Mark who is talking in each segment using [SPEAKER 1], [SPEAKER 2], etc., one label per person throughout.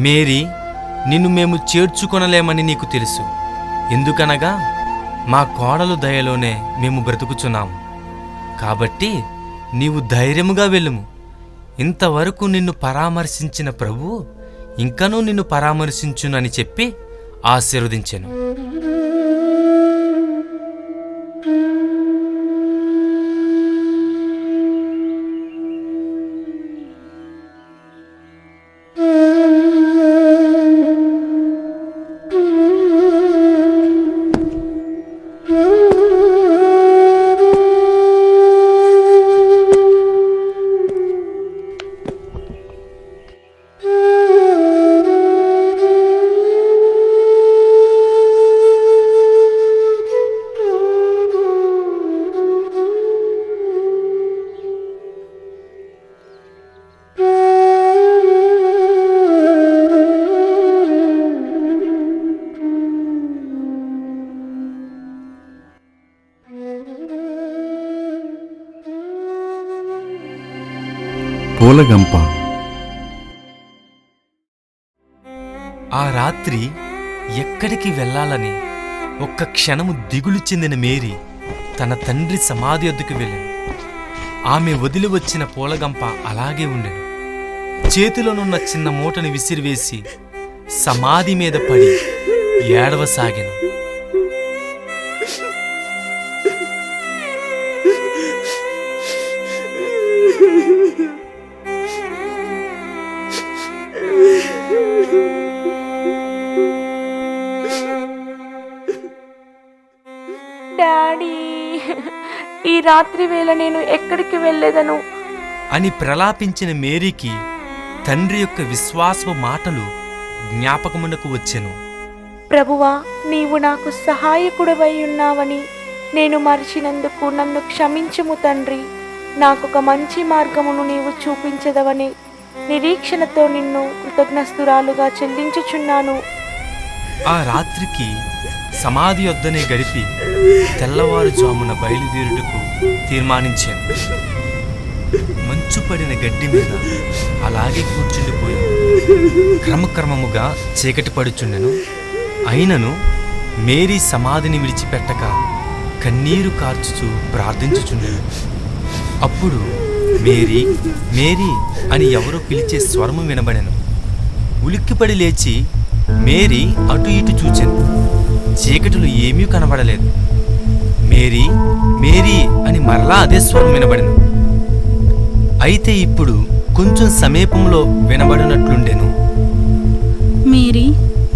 [SPEAKER 1] Mary నిన్ను మేము చేర్చుకొనలేమని నీకు తెలుసు. ఎందుకనగా మా కోడలు దయలోనే మేము బ్రతుకుచున్నాము. కాబట్టి నీవు ధైర్యముగా వెళ్ళుము. ఇంతవరకు నిన్ను పరామర్శించిన ప్రభువు ఇంకనూ నిన్ను పరామర్శించునని చెప్పి ఆశీర్వదించాను.
[SPEAKER 2] పూలగంప
[SPEAKER 1] ఆ రాత్రి ఎక్కడికి వెళ్ళాలని ఒక్క క్షణము దిగులు చెందిన మేరీ తన తండ్రి సమాధి వద్దకు వెళ్ళాను. ఆమె వదిలి వచ్చిన పూలగంప అలాగే ఉండెను. చేతిలోనున్న చిన్న మూటని విసిరివేసి సమాధి మీద పడి ఏడవసాగాను.
[SPEAKER 3] రాత్రి వేళ నేను ఎక్కడికి వెళ్ళేదను?
[SPEAKER 1] అని ప్రలాపించిన మేరీకి తండ్రి యొక్క విశ్వాసపు మాటలు జ్ఞాపకమునకు వచ్చెను.
[SPEAKER 3] ప్రభువా నీవు నాకు సహాయకుడవై ఉన్నావని నేను మరిచినందుకు నన్ను క్షమించుము తండ్రి. నాకొక మంచి మార్గమును నీవు చూపించదవని నిరీక్షణతో నిన్ను కృతజ్ఞస్తురాలుగా చెల్లించుచున్నాను.
[SPEAKER 1] ఆ రాత్రికి సమాధి వద్దనే గడిపి తెల్లవారుజామున బయలుదేరుటకు తీర్మానించాను. మంచు పడిన గడ్డి మీద అలాగే కూర్చుండిపోయాను. క్రమక్రమముగా చీకటి పడుచుండెను. అయినను మేరీ సమాధిని విడిచిపెట్టక కన్నీరు కార్చుచు ప్రార్థించుచుండెను. అప్పుడు మేరీ మేరీ అని ఎవరో పిలిచే స్వరము వినబడెను. ఉలిక్కిపడి లేచి మేరీ అటు ఇటు చూచెను. చీకటిలో ఏమీ కనబడలేదు. మేరీ మేరీ అని మరలా అదే స్వరం వినబడెను అయితే ఇప్పుడు కొంచెం సమీపంలో వినబడినట్లుండెను.
[SPEAKER 4] మేరీ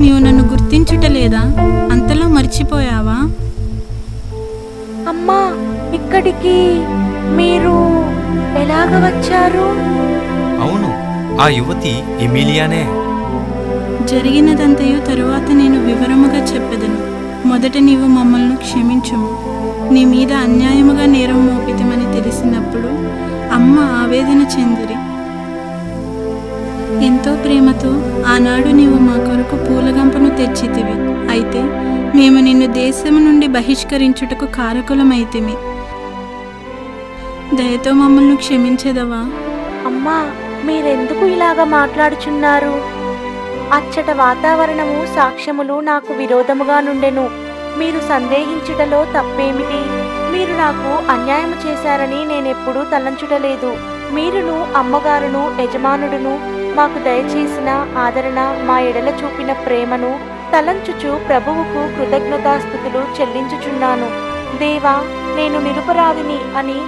[SPEAKER 4] నీవు నన్ను గుర్తించుటలేదా? అంతలో మర్చిపోయావా?
[SPEAKER 3] అమ్మా ఇక్కడికి మీరు ఎలాగ వచ్చారు?
[SPEAKER 1] అవును ఆ యువతి ఎమిలియానే.
[SPEAKER 4] జరిగినదంతయు తరువాత నేను వివరముగా చెప్పదను. మొదట నీవు మమ్మల్ని క్షమించుము. నీ మీద అన్యాయముగా నేరం మోపితమని తెలిసినప్పుడు అమ్మ ఆవేదన చెందిరి. ఎంతో ప్రేమతో ఆనాడు నీవు మా కొరకు పూలగంపను తెచ్చితివి. అయితే మేము నిన్ను దేశము నుండి బహిష్కరించుటకు కారకులమైతిమి. దయతో మమ్మల్ని క్షమించదవా?
[SPEAKER 3] అమ్మా మీరెందుకు ఇలాగ మాట్లాడుచున్నారు? అచ్చట వాతావరణము సాక్ష్యములు నాకు విరోధముగా నుండెను. మీరు సందేహించుటలో తప్పేమిటి? మీరు నాకు అన్యాయం చేశారని నేనెప్పుడూ తలంచుటలేదు. మీరును అమ్మగారును యజమానుడును మాకు దయచేసిన ఆదరణ మా ఎడల చూపిన ప్రేమను తలంచుచు ప్రభువుకు కృతజ్ఞతాస్థుతులు చెల్లించుచున్నాను. దేవా నేను నిరుపరాధిని అని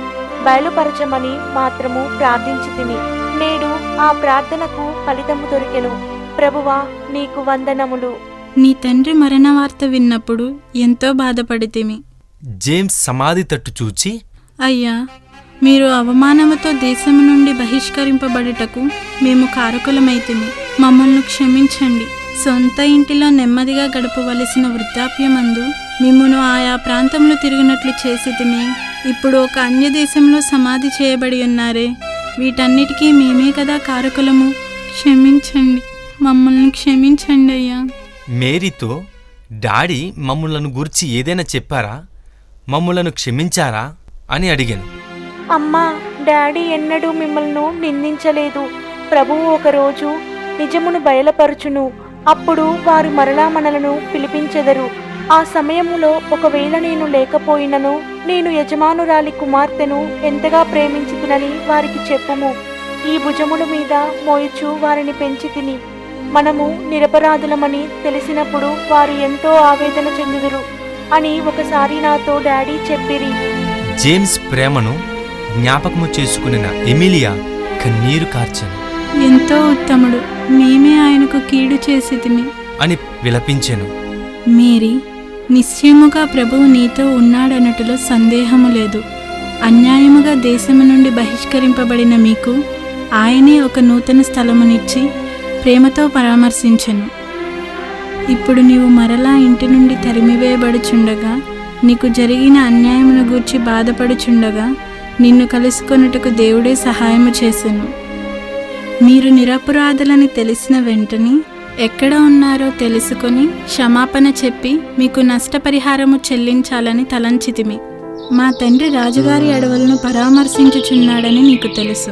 [SPEAKER 3] బయలుపరచమని మాత్రము ప్రార్థించి తిని నేడు ఆ ప్రార్థనకు ఫలితము దొరికెను. ప్రభువా నీకు వందనములు.
[SPEAKER 4] నీ తండ్రి మరణ వార్త విన్నప్పుడు ఎంతో బాధపడితిమి.
[SPEAKER 1] జేమ్స్ సమాధి తట్టు చూచి
[SPEAKER 4] అయ్యా మీరు అవమానముతో దేశము నుండి బహిష్కరింపబడుటకు మేము కారకులమైతిమి. మమ్మల్ని క్షమించండి. సొంత ఇంటిలో నెమ్మదిగా గడపవలసిన వృద్ధాప్యమందు మిమ్మును ఆయా ప్రాంతంలో తిరిగినట్లు చేసితిమి. ఇప్పుడు ఒక అన్య దేశంలో సమాధి చేయబడి ఉన్నారే. వీటన్నిటికీ మేమే కదా కారకులము. క్షమించండి. మమ్మల్ని క్షమించండి అయ్యా.
[SPEAKER 1] మేరీతో డాడీ మమ్ములను గురించి ఏదైనా చెప్పారా? మమ్ములను క్షమించారా? అని అడిగాను.
[SPEAKER 3] అమ్మా డాడీ ఎన్నడూ మిమ్మల్ని నిందించలేదు. ప్రభువు ఒకరోజు నిజమును బయలుపరచును. అప్పుడు వారు మరలా మనలను పిలిపించెదరు. ఆ సమయములో ఒకవేళ నేను లేకపోయినను నేను యజమానురాలి కుమార్తెను ఎంతగా ప్రేమించితినని వారికి చెప్పుము. ఈ భుజముల మీద మోయుచు వారిని పెంచి తిని మనము నిరపరాధులమని తెలిసినప్పుడు వారు ఎంతో ఆవేదన చెందుదురు అని ఒకసారి నాతో డాడీ చెప్పిరి.
[SPEAKER 1] జేమ్స్ ప్రేమను జ్ఞాపకము చేసుకునిన ఎమిలియా కన్నీరు కార్చెను.
[SPEAKER 4] ఎంతో ఉత్తముడు మేమే ఆయనకు కీడు చేసితిమి
[SPEAKER 1] అని విలపించెను.
[SPEAKER 4] మేరీ నిశ్చయముగా ప్రభువు నీతో ఉన్నాడన్నట్టులో సందేహము లేదు. అన్యాయముగా దేశము నుండి బహిష్కరింపబడిన మీకు ఆయనే ఒక నూతన స్థలమునిచ్చి ప్రేమతో పరామర్శించెను. ఇప్పుడు నీవు మరలా ఇంటి నుండి తరిమివేయబడుచుండగా నీకు జరిగిన అన్యాయమును గూర్చి బాధపడుచుండగా నిన్ను కలుసుకొనుటకు దేవుడే సహాయము చేసెను. మీరు నిరపరాధులని తెలిసిన వెంటనే ఎక్కడ ఉన్నారో తెలుసుకొని క్షమాపణ చెప్పి మీకు నష్టపరిహారము చెల్లించాలని తలంచితిమి. మా తండ్రి రాజుగారి అడవులను పరామర్శించుచున్నాడని నీకు తెలుసు.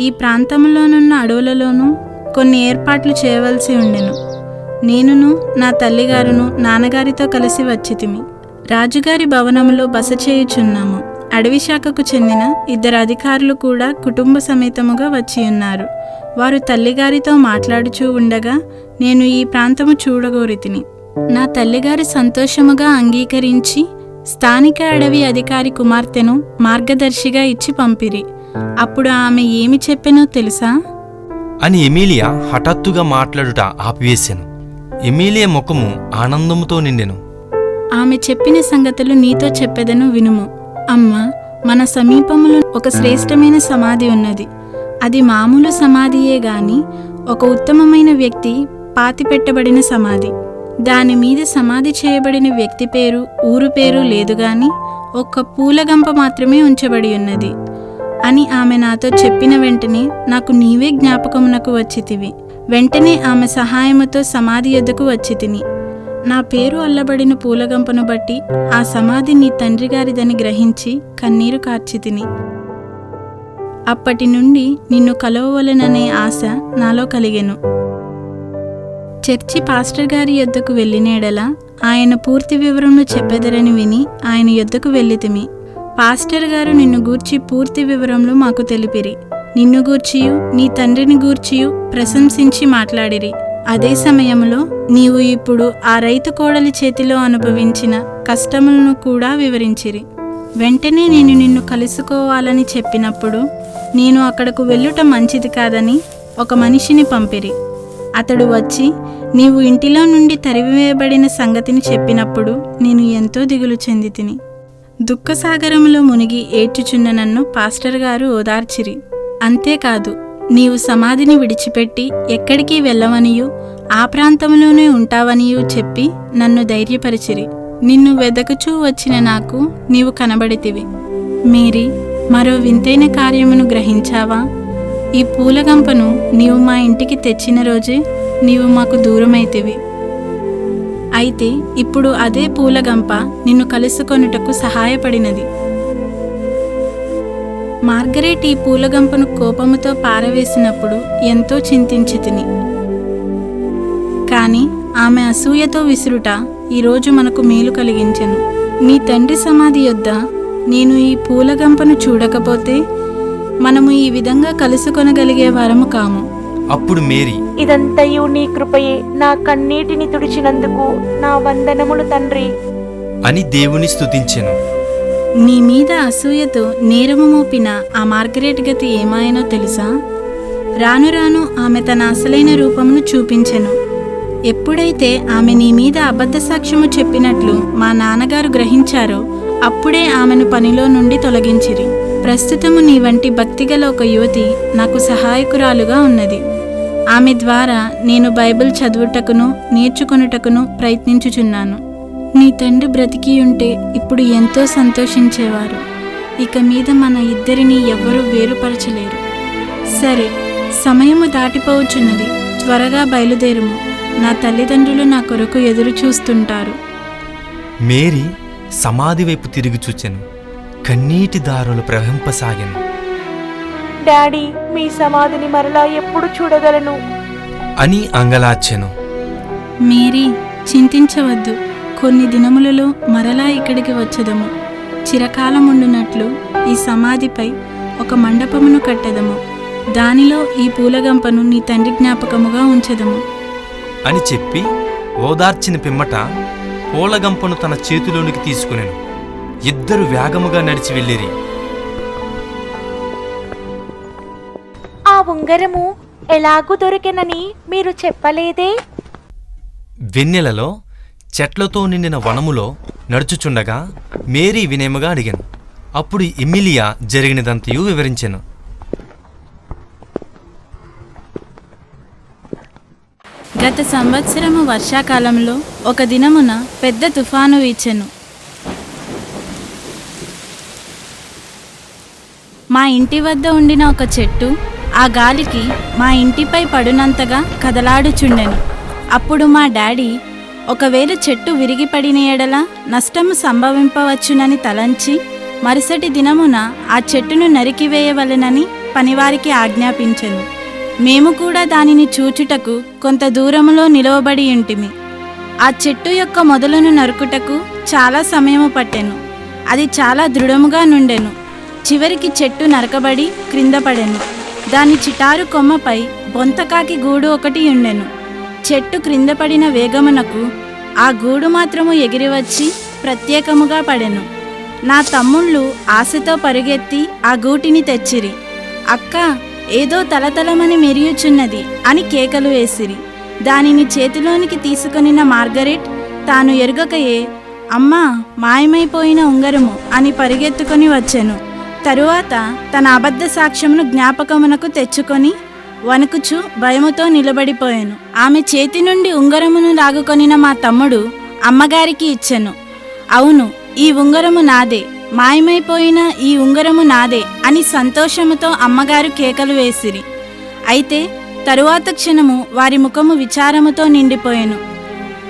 [SPEAKER 4] ఈ ప్రాంతంలోనున్న అడవులలోనూ కొన్ని ఏర్పాట్లు చేయవలసి ఉండెను. నేనును నా తల్లిగారును నాన్నగారితో కలిసి వచ్చితిమి. రాజుగారి భవనములో బస చేయుచున్నాము. అడవి శాఖకు చెందిన ఇద్దరు అధికారులు కూడా కుటుంబ సమేతముగా వచ్చి ఉన్నారు వారు తల్లిగారితో మాట్లాడుచూ ఉండగా నేను ఈ ప్రాంతము చూడగోరితిని. నా తల్లిగారు సంతోషముగా అంగీకరించి స్థానిక అడవి అధికారి కుమార్తెను మార్గదర్శిగా ఇచ్చి పంపిరి. అప్పుడు ఆమె ఏమి చెప్పెనో తెలుసా?
[SPEAKER 1] అని ఎమిలియా హఠాత్తుగా మాట్లాడుట ఆపివేశాను ఎమిలియా ముఖము ఆనందముతో నిండెను.
[SPEAKER 4] ఆమె చెప్పిన సంగతులు నీతో చెప్పెదను వినుము. అమ్మ మన సమీపములో ఒక శ్రేష్టమైన సమాధి ఉన్నది. అది మామూలు సమాధియే గాని ఒక ఉత్తమమైన వ్యక్తి పాతిపెట్టబడిన సమాధి. దాని మీద సమాధి చేయబడిన వ్యక్తి పేరు ఊరు పేరు లేదు గాని ఒక్క పూలగంప మాత్రమే ఉంచబడి ఉన్నది. అని ఆమె నాతో చెప్పిన వెంటనే నాకు నీవే జ్ఞాపకమునకు వచ్చితివి. వెంటనే ఆమె సహాయముతో సమాధి ఎద్దకు వచ్చి తిని నా పేరు అల్లబడిన పూలగంపను బట్టి ఆ సమాధి నీ తండ్రి గారిదని గ్రహించి కన్నీరు కార్చి తిని అప్పటి నుండి నిన్ను కలవవలననే ఆశ నాలో కలిగెను. చర్చి పాస్టర్ గారి యొద్దకు వెళ్ళినేడలా ఆయన పూర్తి వివరములు చెప్పెదరని విని ఆయన యొద్దకు వెళ్ళితిమి. పాస్టర్ గారు నిన్ను గూర్చి పూర్తి వివరంలో మాకు తెలిపిరి. నిన్ను గూర్చియు నీ తండ్రిని గూర్చియు ప్రశంసించి మాట్లాడిరి. అదే సమయంలో నీవు ఇప్పుడు ఆ రైతు కోడలి చేతిలో అనుభవించిన కష్టములను కూడా వివరించిరి. వెంటనే నేను నిన్ను కలుసుకోవాలని చెప్పినప్పుడు నేను అక్కడకు వెళ్ళుట మంచిది కాదని ఒక మనిషిని పంపిరి. అతడు వచ్చి నీవు ఇంటిలో నుండి తరివివేయబడిన సంగతిని చెప్పినప్పుడు నేను ఎంతో దిగులు చెంది తిని దుఃఖసాగరములో మునిగి ఏడ్చుచున్న నన్ను పాస్టర్ గారు ఓదార్చిరి. అంతేకాదు నీవు సమాధిని విడిచిపెట్టి ఎక్కడికి వెళ్ళవనియు ఆ ప్రాంతంలోనే ఉంటావనియు చెప్పి నన్ను ధైర్యపరిచిరి. నిన్ను వెదకుచూ వచ్చిన నాకు నీవు కనబడితివి. మీరి మరో వింతైన కార్యమును గ్రహించావా? ఈ పూలగంపను నీవు మా ఇంటికి తెచ్చిన రోజే నీవు మాకు దూరమైతివి. అయితే ఇప్పుడు అదే పూలగంప నిన్ను కలుసుకొనుటకు సహాయపడినది. మార్గరేట్ ఈ పూలగంపను కోపముతో పారవేసినప్పుడు ఎంతో చింతించి తిని కానీ ఆమె అసూయతో విసురుట ఈరోజు మనకు మేలు కలిగించను. నీ తండ్రి సమాధి యొద్ద నేను ఈ పూలగంపను చూడకపోతే మనము ఈ విధంగా కలుసుకొనగలిగే వారము కాము.
[SPEAKER 1] అప్పుడు మేరీ
[SPEAKER 3] ఇదంతయు నీ కృపయే. నా కన్నీటిని తుడిచినందుకు నా వందనములు తండ్రి.
[SPEAKER 1] అని దేవుని స్తుతించెను.
[SPEAKER 4] నీ మీద అసూయతో నేరము మోపిన ఆ మార్గరేట్ గతి ఏమాయనో తెలుసా? రాను రాను ఆమె తన అసలైన రూపమును చూపించెను. ఎప్పుడైతే ఆమె నీ మీద అబద్ధ సాక్ష్యము చెప్పినట్లు మా నాన్నగారు గ్రహించారో అప్పుడే ఆమెను పనిలో నుండి తొలగించిరి. ప్రస్తుతము నీ వంటి భక్తిగల ఒక యువతి నాకు సహాయకురాలుగా ఉన్నది. ఆమె ద్వారా నేను బైబిల్ చదువుటకును నేర్చుకొనుటకును ప్రయత్నించుచున్నాను. నీ తండ్రి బ్రతికి ఉంటే ఇప్పుడు ఎంతో సంతోషించేవారు. ఇక మీద మన ఇద్దరిని ఎవ్వరూ వేరుపరచలేరు. సరే సమయము దాటిపోవచ్చున్నది. త్వరగా బయలుదేరుము. నా తల్లిదండ్రులు నా కొరకు ఎదురు చూస్తుంటారు.
[SPEAKER 1] మేరీ సమాధి వైపు తిరిగి చూచెను. కన్నీటి దారులు ప్రవహింపసాగాను.
[SPEAKER 3] డాడీ మీ సమాధిని మరలా ఎప్పుడు చూడగలను?
[SPEAKER 1] అని అంగలార్చెను.
[SPEAKER 4] మేరీ చింతించవద్దు. కొన్ని దినములలో మరలా ఇక్కడికి వచ్చదము. చిరకాలముండునట్లు ఈ సమాధిపై ఒక మండపమును కట్టెదము. దానిలో ఈ పూలగంపను నీ తండ్రి జ్ఞాపకముగా ఉంచదము.
[SPEAKER 1] అని చెప్పి ఓదార్చిన పిమ్మట పూలగంపను తన చేతిలోనికి తీసుకునెను. ఇద్దరు వేగముగా నడిచి వెళ్ళిరి.
[SPEAKER 3] ఉంగరము ఎలాగూ దొరికెనని మీరు చెప్పలేదే?
[SPEAKER 1] వెన్నెలలో చెట్లతో నిండిన వనములో నడుచుచుండగా మేరీ వినయముగా అడిగాను. అప్పుడు ఎమిలియా జరిగినదంతయు వివరించెను.
[SPEAKER 4] గత సంవత్సరము వర్షాకాలంలో ఒక దినమున పెద్ద తుఫాను వీచెను. మా ఇంటి వద్ద ఉండిన ఒక చెట్టు ఆ గాలికి మా ఇంటిపై పడునంతగా కదలాడుచుండెను. అప్పుడు మా డాడీ ఒకవేళ చెట్టు విరిగిపడిన ఎడల నష్టము సంభవింపవచ్చునని తలంచి మరుసటి దినమున ఆ చెట్టును నరికివేయవలెనని పనివారికి ఆజ్ఞాపించెను. మేము కూడా దానిని చూచుటకు కొంత దూరములో నిలవబడి ఉంటిమి. ఆ చెట్టు యొక్క మొదలను నరుకుటకు చాలా సమయము పట్టెను. అది చాలా దృఢముగా నుండెను. చివరికి చెట్టు నరకబడి క్రింద పడెను. దాని చిటారు కొమ్మపై బొంతకాకి గూడు ఒకటి ఉండెను. చెట్టు క్రింద పడిన వేగమునకు ఆ గూడు మాత్రము ఎగిరివచ్చి ప్రత్యేకముగా పడెను. నా తమ్ముళ్ళు ఆశతో పరుగెత్తి ఆ గూటిని తెచ్చిరి. అక్క ఏదో తలతలమని మెరియుచున్నది అని కేకలు వేసిరి. దానిని చేతిలోనికి తీసుకొనిన మార్గరెట్ తాను ఎరుగకయే అమ్మా మాయమైపోయిన ఉంగరము అని పరిగెత్తుకొని వచ్చెను. తరువాత తన అబద్ధ సాక్ష్యమును జ్ఞాపకమునకు తెచ్చుకొని వణుకుచు భయముతో నిలబడిపోయాను. ఆమె చేతి నుండి ఉంగరమును లాగుకొనిన మా తమ్ముడు అమ్మగారికి ఇచ్చెను. అవును ఈ ఉంగరము నాదే మాయమైపోయిన ఈ ఉంగరము నాదే అని సంతోషముతో అమ్మగారు కేకలు వేసిరి. అయితే తరువాత క్షణము వారి ముఖము విచారముతో నిండిపోయాను.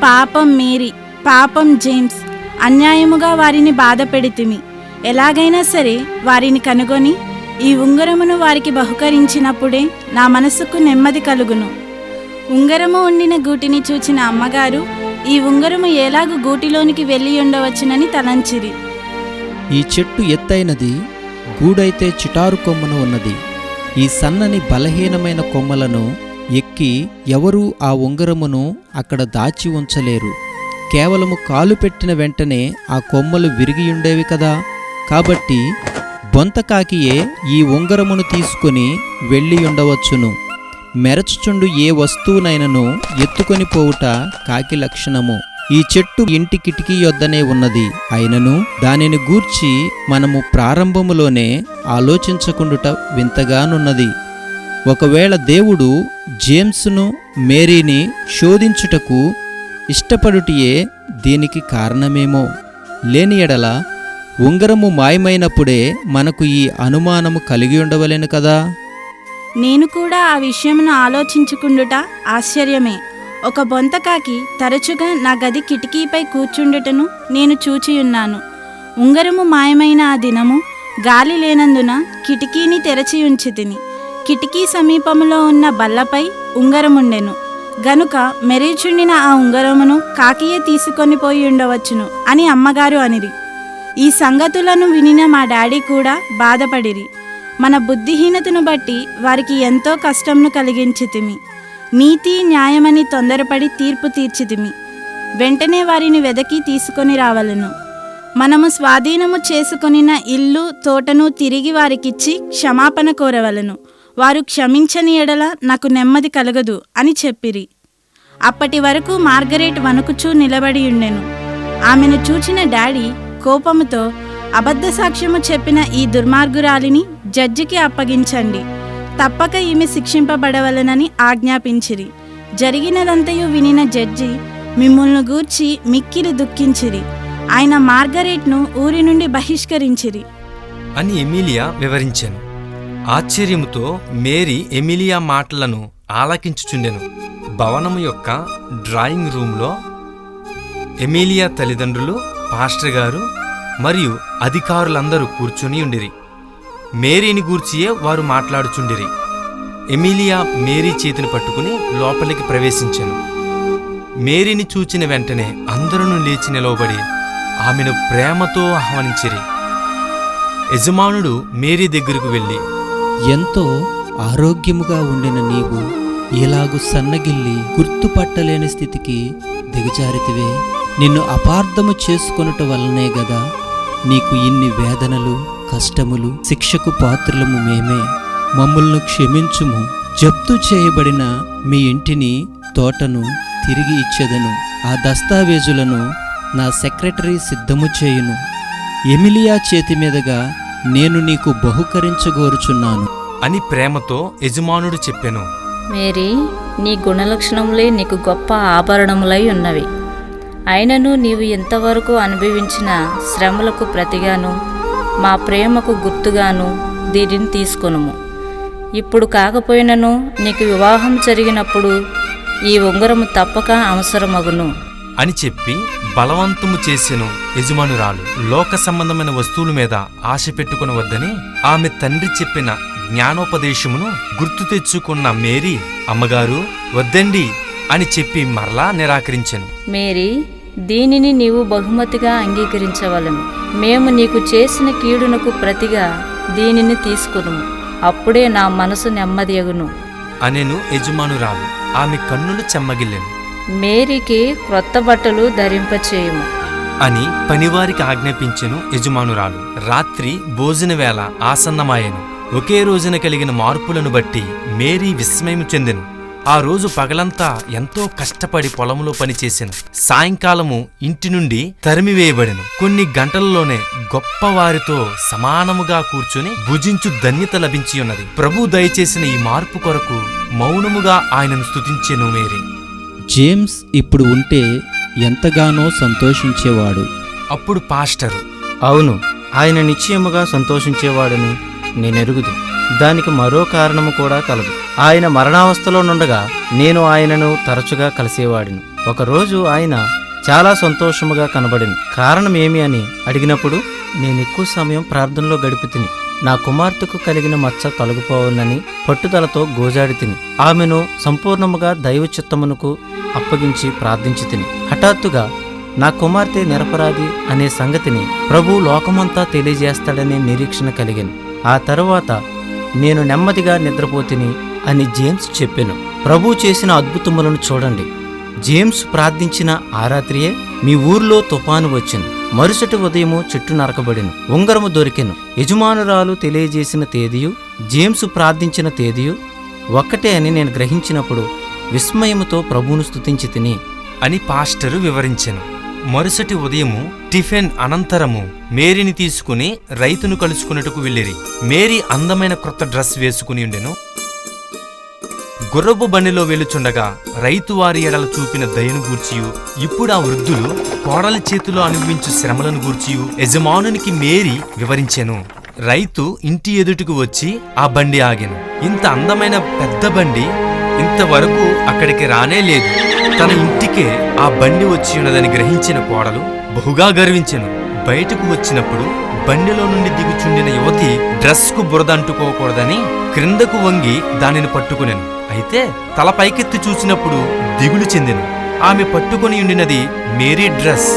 [SPEAKER 4] పాపం మేరీ పాపం జేమ్స్ అన్యాయముగా వారిని బాధపెడితిమి. ఎలాగైనా సరే వారిని కనుగొని ఈ ఉంగరమును వారికి బహుకరించినప్పుడే నా మనసుకు నెమ్మది కలుగును. ఉంగరము ఉండిన గూటిని చూచిన అమ్మగారు ఈ ఉంగరము ఎలాగూ గూటిలోనికి వెళ్ళి ఉండవచ్చునని తలంచిరి.
[SPEAKER 5] ఈ చెట్టు ఎత్తైనది గూడైతే చిటారు కొమ్మను ఉన్నది. ఈ సన్నని బలహీనమైన కొమ్మలను ఎక్కి ఎవరూ ఆ ఉంగరమును అక్కడ దాచి ఉంచలేరు. కేవలము కాలు పెట్టిన వెంటనే ఆ కొమ్మలు విరిగియుండేవి కదా? కాబట్టి బొంతకాకియే ఈ ఉంగరమును తీసుకుని వెళ్ళి ఉండవచ్చును మెరచుచుండు ఏ వస్తువునైనను ఎత్తుకొని పోవుట కాకి లక్షణము. ఈ చెట్టు ఇంటి కిటికీ యొద్దనే ఉన్నది. అయినను దానిని గూర్చి మనము ప్రారంభములోనే ఆలోచించకుండుట వింతగానున్నది. ఒకవేళ దేవుడు జేమ్స్ను మేరీని శోధించుటకు ఇష్టపడుటియే దీనికి కారణమేమో? లేని ఎడల ఉంగరము మాయమైనప్పుడే మనకు ఈ అనుమానము కలిగి ఉండవలెను కదా?
[SPEAKER 4] నేను కూడా ఆ విషయమును ఆలోచించుకుండుట ఆశ్చర్యమే. ఒక బొంతకాకి తరచుగా నా గది కిటికీపై కూర్చుండుటను నేను చూచియున్నాను. ఉంగరము మాయమైన ఆ దినము గాలి లేనందున కిటికీని తెరచి ఉంచి తిని కిటికీ సమీపంలో ఉన్న బల్లపై ఉంగరముండెను. గనుక మెరీచుండిన ఆ ఉంగరమును కాకియే తీసుకొని పోయి ఉండవచ్చును అని అమ్మగారు అనిరి. ఈ సంగతులను వినిన మా డాడీ కూడా బాధపడిరి. మన బుద్ధిహీనతను బట్టి వారికి ఎంతో కష్టంను కలిగించితిమి. నీతి న్యాయమని తొందరపడి తీర్పు తీర్చితిమి. వెంటనే వారిని వెదకి తీసుకొని రావలను. మనము స్వాధీనము చేసుకొనిన ఇల్లు తోటను తిరిగి వారికిచ్చి క్షమాపణ కోరవలను. వారు క్షమించని ఎడల నాకు నెమ్మది కలగదు అని చెప్పిరి. అప్పటి వరకు మార్గరేట్ వణుకుచూ నిలబడి ఉండెను. ఆమెను చూచిన డాడీ కోపముతో అబద్ధ సాక్ష్యము చెప్పిన ఈ దుర్మార్గురాలిని జడ్జికి అప్పగించండి. తప్పక ఈమె శిక్షింపబడవలనని ఆజ్ఞాపించిరి. జరిగినదంతయు వినిన జడ్జి మిమ్మల్ని గూర్చి మిక్కిలి దుఃఖించిరి. ఆయన మార్గరేట్ను ఊరి నుండి బహిష్కరించిరి.
[SPEAKER 1] అని ఎమిలియా వివరించాను. ఆశ్చర్యముతో మేరీ ఎమిలియా మాటలను ఆలకించుచుండెను. భవనము యొక్క డ్రాయింగ్ రూమ్లో ఎమిలియా తల్లిదండ్రులు పాస్టర్ గారు మరియు అధికారులందరూ కూర్చుని ఉండిరి. మేరీని గూర్చియే వారు మాట్లాడుచుండిరి. ఎమిలియా మేరీ చేతిని పట్టుకుని లోపలికి ప్రవేశించాను. మేరీని చూచిన వెంటనే అందరూ లేచి నిలవబడి ఆమెను ప్రేమతో ఆహ్వానించిరి. యజమానుడు మేరీ దగ్గరకు వెళ్ళి
[SPEAKER 5] ఎంతో ఆరోగ్యముగా ఉండిన నీవు ఇలాగు సన్నగిల్లి గుర్తుపట్టలేని స్థితికి దిగజారితివే. నిన్ను అపార్థము చేసుకొనుట వల్లనే గదా నీకు ఇన్ని వేదనలు కష్టములు శిక్షకు పాత్రలము మేమే. మమ్ములను క్షమించుము. జప్తు చేయబడిన మీ ఇంటిని తోటను తిరిగి ఇచ్చెదను. ఆ దస్తావేజులను నా సెక్రటరీ సిద్ధము చేయును. ఎమిలియా చేతి మీదుగా నేను నీకు బహుకరించగోరుచున్నాను.
[SPEAKER 1] అని ప్రేమతో యజమానుడు చెప్పెను.
[SPEAKER 6] మేరీ నీ గుణలక్షణములే నీకు గొప్ప ఆభరణములై ఉన్నవి. అయినను నీవు ఇంతవరకు అనుభవించిన శ్రమలకు ప్రతిగాను మా ప్రేమకు గుర్తుగాను దీనిని తీసుకొనుము. ఇప్పుడు కాకపోయినను నీకు వివాహం జరిగినప్పుడు ఈ ఉంగరము తప్పక అవసరమగును.
[SPEAKER 1] అని చెప్పి బలవంతము చేసెను యజమానురాలు. లోక సంబంధమైన వస్తువుల మీద ఆశ పెట్టుకునవద్దని ఆమె తండ్రి చెప్పిన జ్ఞానోపదేశమును గుర్తు తెచ్చుకున్న మేరీ అమ్మగారు వద్దండి అని చెప్పి మరలా నిరాకరించెను.
[SPEAKER 6] మేరీ దీనిని నీవు బహుమతిగా అంగీకరించవలను. మేము నీకు చేసిన కీడునకు ప్రతిగా దీనిని తీసుకును అప్పుడే నా మనసు నెమ్మదియగును
[SPEAKER 1] అనెను యజమానురాలు. ఆమె కన్నులు చెమ్మగిల్లెను.
[SPEAKER 6] మేరీకి క్రొత్త బట్టలు ధరింపచేయుము.
[SPEAKER 1] అని పనివారికి ఆజ్ఞాపించెను యజమానురాలు. రాత్రి భోజన వేళ ఆసన్నమాయెను. ఒకే రోజున కలిగిన మార్పులను బట్టి మేరీ విస్మయం చెందెను. ఆ రోజు పగలంతా ఎంతో కష్టపడి పొలంలో పనిచేసెను సాయంకాలము ఇంటి నుండి తరిమివేయబడెను. కొన్ని గంటలలోనే గొప్ప వారితో సమానముగా కూర్చుని భుజించు ధన్యత లభించి ఉన్నది ప్రభు దయచేసిన ఈ మార్పు కొరకు మౌనముగా ఆయనను స్తుతించెను మేరీ.
[SPEAKER 5] జేమ్స్ ఇప్పుడు ఉంటే ఎంతగానో సంతోషించేవాడు.
[SPEAKER 1] అప్పుడు పాస్టరు
[SPEAKER 7] అవును ఆయన నిశ్చయముగా సంతోషించేవాడని నేనెరుగుదు. దానికి మరో కారణము కూడా కలదు. ఆయన మరణావస్థలో నుండగా నేను ఆయనను తరచుగా కలిసేవాడిని. ఒకరోజు ఆయన చాలా సంతోషముగా కనబడింది కారణం ఏమి అని అడిగినప్పుడు నేను ఎక్కువ సమయం ప్రార్థనలో గడిపి తిని నా కుమార్తెకు కలిగిన మచ్చ తొలగిపోవాలని పట్టుదలతో గోజాడి తిని ఆమెను సంపూర్ణముగా దైవ చిత్తమునకు అప్పగించి ప్రార్థించి తిని హఠాత్తుగా నా కుమార్తె నిరపరాధి అనే సంగతిని ప్రభు లోకమంతా తెలియజేస్తాడనే నిరీక్షణ కలిగాను. ఆ తరువాత నేను నెమ్మదిగా నిద్రపోతిని అని జేమ్స్ చెప్పాను. ప్రభు చేసిన అద్భుతములను చూడండి. జేమ్స్ ప్రార్థించిన ఆ రాత్రియే మీ ఊర్లో తుఫాను వచ్చింది. మరుసటి ఉదయము చెట్టు నరకబడిను. ఉంగరము దొరికెను. యజమానురాలు తెలియజేసిన తేదీయు జేమ్స్ ప్రార్థించిన తేదీయు ఒక్కటే అని నేను గ్రహించినప్పుడు విస్మయముతో ప్రభువును స్థుతించి తిని
[SPEAKER 1] అని పాస్టరు వివరించాను. మరుసటి ఉదయము టిఫిన్ అనంతరము మేరీని తీసుకుని రైతును కలుసుకున్నట్టుకు వెళ్ళిరి. మేరీ అందమైన క్రొత్త డ్రెస్ వేసుకుని ఉండెను. గుర్రపు బండిలో వెలుచుండగా రైతు వారి ఎడల చూపిన దయను గూర్చియు ఇప్పుడు ఆ వృద్ధులు కోడలి చేతిలో అనుభవించు శ్రమలను గూర్చియు యజమానునికి మేరీ వివరించెను. రైతు ఇంటి ఎదుటికి వచ్చి ఆ బండి ఆగెను. ఇంత అందమైన పెద్ద బండి ఇంతవరకు అక్కడికి రానే లేదు. తన ఇంటికే ఆ బండి వచ్చి ఉన్నదని గ్రహించిన కోడలు బహుగా గర్వించెను. బయటకు వచ్చినప్పుడు బండిలో నుండి దిగుచుండిన యువతి డ్రెస్కు బురద అంటుకోకూడదని క్రిందకు వంగి దానిని పట్టుకునేను. అయితే తల పైకెత్తి చూసినప్పుడు దిగులు చెందెను. ఆమె పట్టుకొని ఉండినది మేరీ డ్రెస్.